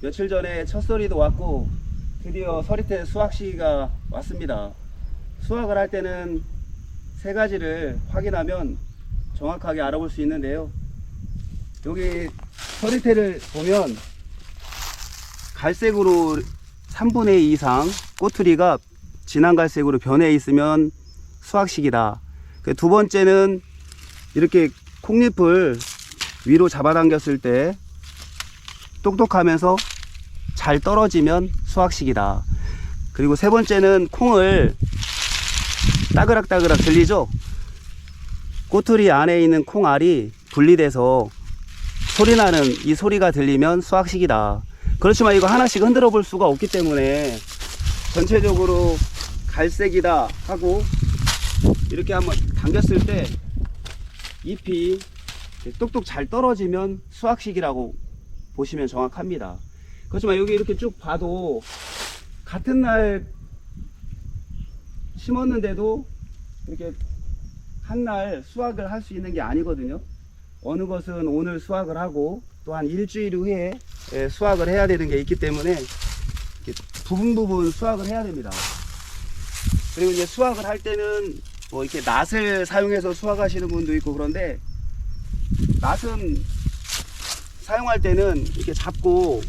며칠 전에 첫 서리도 왔고 드디어 서리태 수확 시기가 왔습니다. 수확을 할 때는 세 가지를 확인하면 정확하게 알아볼 수 있는데요. 여기 서리태를 보면 갈색으로 3분의 2 이상 꼬투리가 진한 갈색으로 변해 있으면 수확 시기다. 그두 번째는 이렇게 콩잎을 위로 잡아당겼을 때 똑똑하면서 잘 떨어지면 수확 시기다. 그리고 세 번째는 콩을 따그락따그락 들리죠? 꼬투리 안에 있는 콩알이 분리돼서 소리 나는 이 소리가 들리면 수확 시기다. 그렇지만 이거 하나씩 흔들어 볼 수가 없기 때문에 전체적으로 갈색이다 하고 이렇게 한번 당겼을 때 잎이 똑똑 잘 떨어지면 수확식이라고 보시면 정확합니다. 그렇지만 여기 이렇게 쭉 봐도 같은 날 심었는데도 이렇게 한 날 수확을 할 수 있는 게 아니거든요. 어느 것은 오늘 수확을 하고 또 한 일주일 후에 예, 수확을 해야 되는 게 있기 때문에 부분 부분 수확을 해야 됩니다. 그리고 이제 수확을 할 때는 뭐 이렇게 낫을 사용해서 수확하시는 분도 있고 그런데 낫은 사용할 때는 이렇게 잡고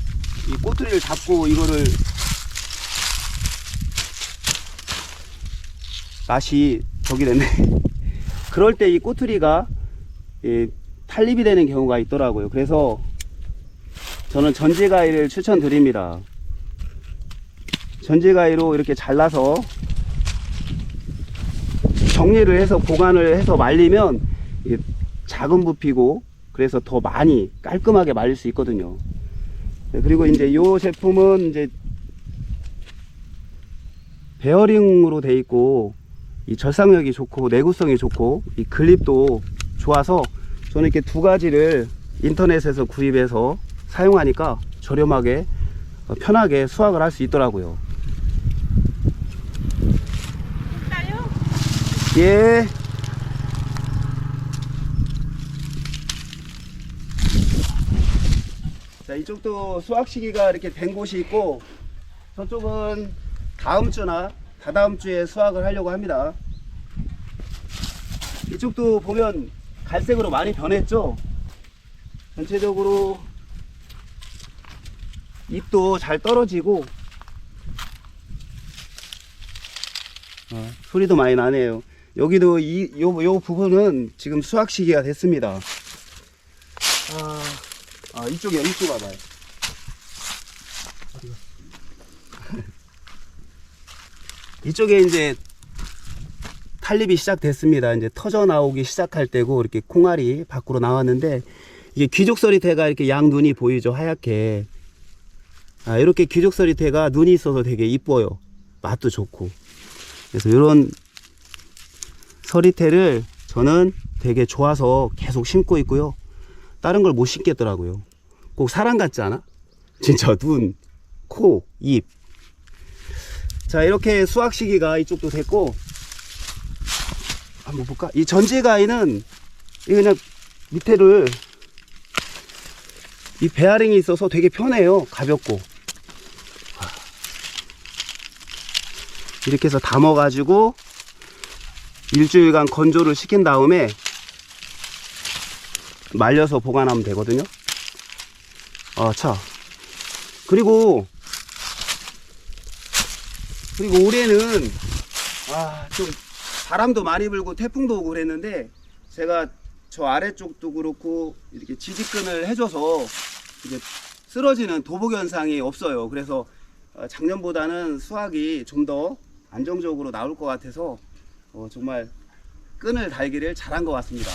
이 꼬투리를 잡고 이거를 낫이 저기 됐네. 그럴 때 이 꼬투리가 이 탈립이 되는 경우가 있더라고요. 그래서 저는 전지가위를 추천드립니다. 전지가위로 이렇게 잘라서 정리를 해서 보관을 해서 말리면 작은 부피고 그래서 더 많이 깔끔하게 말릴 수 있거든요. 네, 그리고 이제 이 제품은 이제 베어링으로 돼 있고 이 절상력이 좋고 내구성이 좋고 이 글립도 좋아서 저는 이렇게 두 가지를 인터넷에서 구입해서 사용하니까 저렴하게 어, 편하게 수확을 할 수 있더라고요. 예. 자, 이쪽도 수확 시기가 이렇게 된 곳이 있고, 저쪽은 다음 주나 다다음 주에 수확을 하려고 합니다. 이쪽도 보면 갈색으로 많이 변했죠? 전체적으로 잎도 잘 떨어지고, 어, 소리도 많이 나네요. 여기도 이, 요, 요 부분은 지금 수확 시기가 됐습니다. 아, 아 이쪽이요, 이쪽 와봐요. 이쪽에 이제 탈립이 시작됐습니다. 이제 터져 나오기 시작할 때고 이렇게 콩알이 밖으로 나왔는데 이게 귀족서리태가 이렇게 양 눈이 보이죠 하얗게 아, 이렇게 귀족서리태가 눈이 있어서 되게 이뻐요. 맛도 좋고 그래서 이런 서리태를 저는 되게 좋아서 계속 심고 있고요. 다른 걸못 심겠더라고요. 꼭 사람 같지 않아? 진짜 눈, 코, 입. 자 이렇게 수확 시기가 이쪽도 됐고 한번 볼까? 이 전지가위는 이 그냥 밑에를 이 베어링이 있어서 되게 편해요. 가볍고 이렇게 해서 담아가지고 일주일간 건조를 시킨 다음에 말려서 보관하면 되거든요. 아, 차. 그리고, 그리고 올해는, 아, 좀 바람도 많이 불고 태풍도 오고 그랬는데, 제가 저 아래쪽도 그렇고, 이렇게 지지끈을 해줘서, 이제 쓰러지는 도복 현상이 없어요. 그래서 어, 작년보다는 수확이 좀 더 안정적으로 나올 것 같아서, 어, 정말 끈을 달기를 잘한 것 같습니다.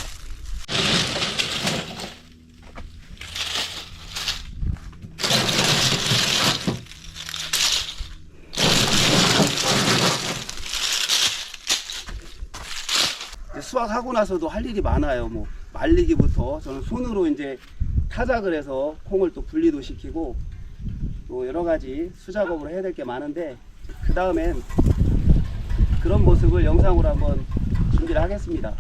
수확하고 나서도 할 일이 많아요. 뭐 말리기부터 저는 손으로 이제 타작을 해서 콩을 또 분리도 시키고 또 여러 가지 수작업을 해야 될 게 많은데 그 다음엔 그런 모습을 영상으로 한번 준비를 하겠습니다.